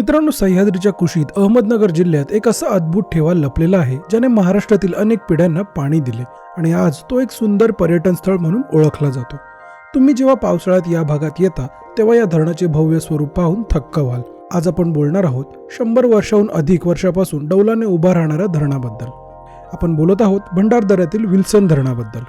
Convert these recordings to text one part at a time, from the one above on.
मित्रांनो सह्याद्रीच्या कुशीत अहमदनगर जिल्ह्यात एक असा अद्भुत ठेवा लपलेला आहे ज्याने महाराष्ट्रातील अनेक पिढ्यांना पाणी दिले आणि आज तो एक सुंदर पर्यटन स्थळ म्हणून ओळखला जातो. तुम्ही जेव्हा पावसाळ्यात या भागात येता तेव्हा या धरणाचे भव्य स्वरूप पाहून थक्क व्हाल. आज आपण बोलणार आहोत शंभर वर्षाहून अधिक वर्षापासून डौलाने उभा राहणाऱ्या धरणाबद्दल. आपण बोलत आहोत भंडारदऱ्यातील विल्सन धरणाबद्दल.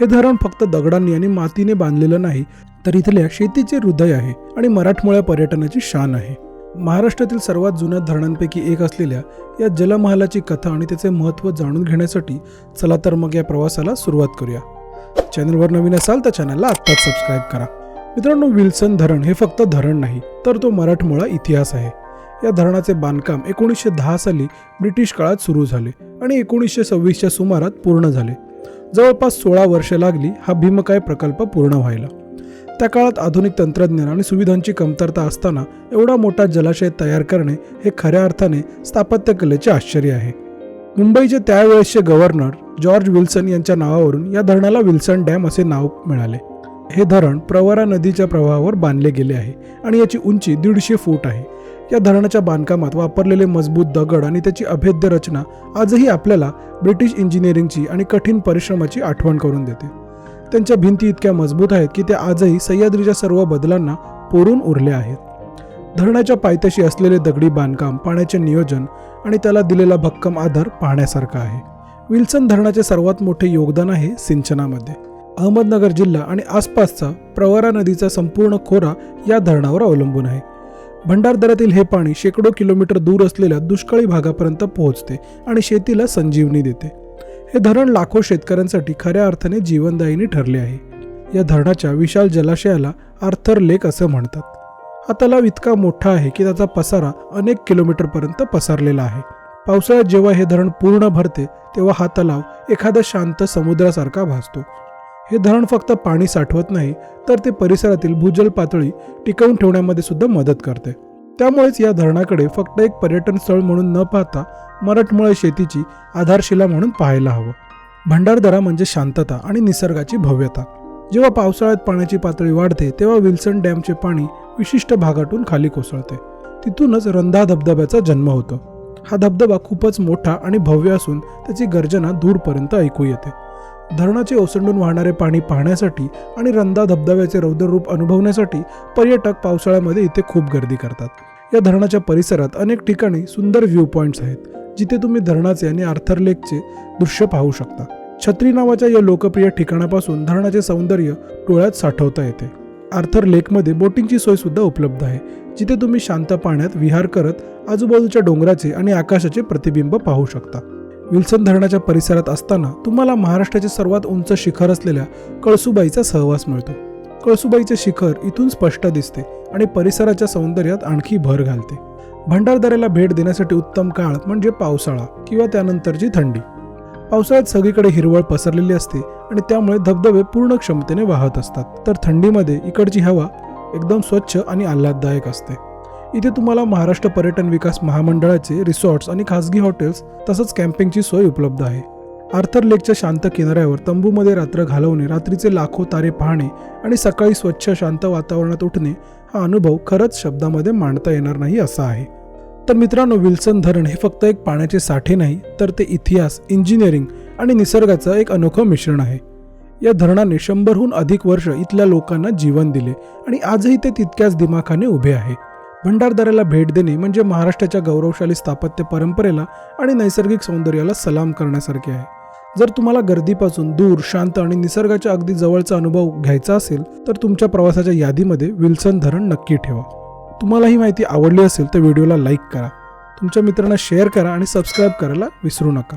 हे धरण फक्त दगडांनी आणि मातीने बांधलेलं नाही तर इथल्या शेतीचे हृदय आहे आणि मराठमोळ्या पर्यटनाची शान आहे. महाराष्ट्रातील सर्वात जुन्या धरणांपैकी एक असलेल्या या जलमहालाची कथा आणि त्याचे महत्त्व जाणून घेण्यासाठी चला तर मग या प्रवासाला सुरुवात करूया. चॅनलवर नवीन असाल तर चॅनलला आत्ताच सबस्क्राईब करा. मित्रांनो विल्सन धरण हे फक्त धरण नाही तर तो मराठमोळा इतिहास आहे. या धरणाचे बांधकाम एकोणीसशे दहा साली ब्रिटिश काळात सुरू झाले आणि एकोणीसशे सव्वीसच्या सुमारात पूर्ण झाले. जवळपास सोळा वर्षे लागली हा भीमकाय प्रकल्प पूर्ण व्हायला. त्या काळात आधुनिक तंत्रज्ञान आणि सुविधांची कमतरता असताना एवढा मोठा जलाशय तयार करणे हे खऱ्या अर्थाने स्थापत्यकलेचे आश्चर्य आहे. मुंबईचे त्यावेळेसचे गव्हर्नर जॉर्ज विल्सन यांच्या नावावरून या धरणाला विल्सन डॅम असे नाव मिळाले. हे धरण प्रवरा नदीच्या प्रवाहावर बांधले गेले आहे आणि याची उंची दीडशे फूट आहे. या धरणाच्या बांधकामात वापरलेले मजबूत दगड आणि त्याची अभेद्य रचना आजही आपल्याला ब्रिटिश इंजिनिअरिंगची आणि कठीण परिश्रमाची आठवण करून देते. त्यांच्या भिंती इतक्या मजबूत आहेत की त्या आजही सह्याद्रीच्या सर्व बदलांना पोरून उरल्या आहेत. धरणाच्या पायथ्याशी असलेले दगडी बांधकाम पाण्याचे नियोजन आणि त्याला दिलेला भक्कम आधार पाहण्यासारखा आहे. विल्सन धरणाचे सर्वात मोठे योगदान आहे सिंचनामध्ये. अहमदनगर जिल्हा आणि आसपासचा प्रवरा नदीचा संपूर्ण खोरा या धरणावर अवलंबून आहे. भंडारदऱ्यातील हे पाणी शेकडो किलोमीटर दूर असलेल्या दुष्काळी भागापर्यंत पोहोचते आणि शेतीला संजीवनी देते. हे धरण लाखो शेतकऱ्यांसाठी खऱ्या अर्थाने जीवनदायिनी ठरले आहे. या धरणाच्या विशाल जलाशयाला आर्थर लेक असं म्हणतात. हा तलाव इतका मोठा आहे की त्याचा पसारा अनेक किलोमीटरपर्यंत पसरलेला आहे. पावसाळ्यात जेव्हा हे धरण पूर्ण भरते तेव्हा हा तलाव एखादा शांत समुद्रासारखा भासतो. हे धरण फक्त पाणी साठवत नाही तर ते परिसरातील भूजल पातळी टिकवून ठेवण्यामध्ये सुद्धा मदत करते. त्यामुळेच या धरणाकडे फक्त एक पर्यटन स्थळ म्हणून न पाहता मराठमोळ्या शेतीची आधारशिला म्हणून पाहायला हवं. भंडारदरा म्हणजे शांतता आणि निसर्गाची भव्यता. जेव्हा पावसाळ्यात पाण्याची पातळी वाढते तेव्हा विल्सन डॅमचे पाणी विशिष्ट भागातून खाली कोसळते. तिथूनच रंधा धबधब्याचा जन्म होतो. हा धबधबा खूपच मोठा आणि भव्य असून त्याची गर्जना दूरपर्यंत ऐकू येते. धरणाचे ओसंडून वाहणारे पाणी पाहण्यासाठी आणि रंधा धबधब्याचे रौद्ररूप अनुभवण्यासाठी पर्यटक पावसाळ्यामध्ये इथे खूप गर्दी करतात. या धरणाच्या परिसरात अनेक ठिकाणी सुंदर व्ह्यू पॉईंट्स आहेत जिथे तुम्ही धरणाचे आणि आर्थर लेकचे दृश्य पाहू शकता. छत्री नावाच्या या लोकप्रिय ठिकाणापासून धरणाचे सौंदर्य डोळ्यात साठवता येते. आर्थर लेकमध्ये बोटिंगची सोय सुद्धा उपलब्ध आहे जिथे तुम्ही शांत पाण्यात विहार करत आजूबाजूच्या डोंगराचे आणि आकाशाचे प्रतिबिंब पाहू शकता. विल्सन धरणाच्या परिसरात असताना तुम्हाला महाराष्ट्राचे सर्वात उंच शिखर असलेल्या कळसुबाईचा सहवास मिळतो. कळसुबाईचे शिखर इथून स्पष्ट दिसते आणि परिसराच्या सौंदर्यात आणखी भर घालते. भंडारदऱ्याला भेट देण्यासाठी उत्तम काळ म्हणजे पावसाळा किंवा त्यानंतरची थंडी. पावसाळ्यात सगळीकडे हिरवळ पसरलेली असते आणि त्यामुळे धबधबे पूर्ण क्षमतेने वाहत असतात. तर थंडीमध्ये इकडची हवा एकदम स्वच्छ आणि आल्हाददायक असते. इथे तुम्हाला महाराष्ट्र पर्यटन विकास महामंडळाचे रिसॉर्ट्स आणि खासगी हॉटेल्स तसंच कॅम्पिंगची सोय उपलब्ध आहे. आर्थर लेकच्या शांत किनाऱ्यावर तंबूमध्ये रात्र घालवणे रात्रीचे लाखो तारे पाहणे आणि सकाळी स्वच्छ शांत वातावरणात उठणे हा अनुभव खरंच शब्दामध्ये मांडता येणार नाही असा आहे. तर मित्रांनो विल्सन धरण हे फक्त एक पाण्याचे साठे नाही तर ते इतिहास इंजिनिअरिंग आणि निसर्गाचं एक अनोखं मिश्रण आहे. या धरणाने शंभरहून अधिक वर्ष इथल्या लोकांना जीवन दिले आणि आजही ते तितक्याच दिमाखाने उभे आहे. भंडारदऱ्याला भेट देणे म्हणजे महाराष्ट्राच्या गौरवशाली स्थापत्य परंपरेला आणि नैसर्गिक सौंदर्याला सलाम करण्यासारखे आहे. जर तुम्हाला गर्दीपासून दूर शांत आणि निसर्गाच्या अगदी जवळचा अनुभव घ्यायचा असेल तर तुमच्या प्रवासाच्या यादीमध्ये विल्सन धरण नक्की ठेवा. तुम्हाला ही माहिती आवडली असेल तर व्हिडिओला लाईक करा. तुमच्या मित्रांना शेअर करा आणि सबस्क्राईब करायला विसरू नका.